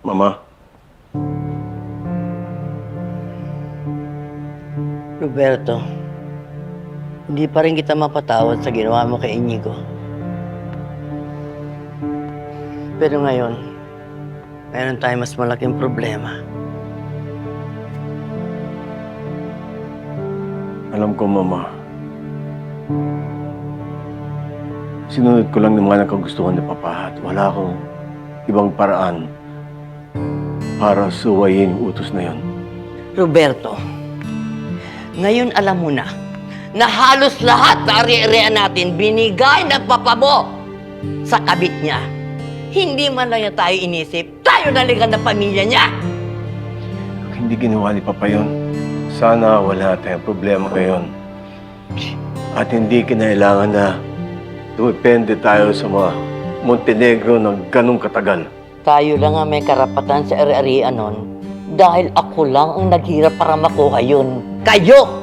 Mama, Roberto, hindi pa rin kita mapatawad sa ginawa mo kay Inigo. Pero ngayon, meron tayong mas malaking problema. alam ko, Mama. Sinunod ko lang ng mga nakagustuhan ni Papa at wala akong ibang paraan para suwayin yung utos na yon. Roberto, ngayon alam mo na na halos lahat na ari-arian natin binigay ng papa mo sa kabit niya. Hindi man lang niya tayo inisip, tayo nalikan ng pamilya niya. Hindi ginawa ni Papa yon, sana wala tayong problema ngayon. At hindi kinailangan na dumepende tayo sa mga Montenegro ng ganong katagal. Tayo lang ang may karapatan sa ari-arian nun dahil ako lang ang naghirap para makuha yun. Kayo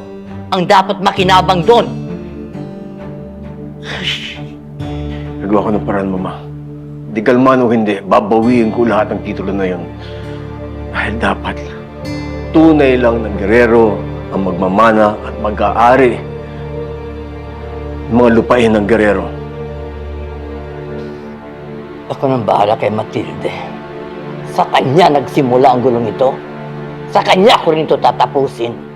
ang dapat makinabang doon. Nagawa ko ng paraan, Mama. Di kalman hindi, babawiin ko lahat ng titulo na yon. Dahil dapat, tunay lang ng gerero ang magmamana at mag-aari ng mga lupain ng gerero. Ako nang bahala kay Matilde. Sa kanya nagsimula ang gulong ito. Sa kanya ko rin ito tatapusin.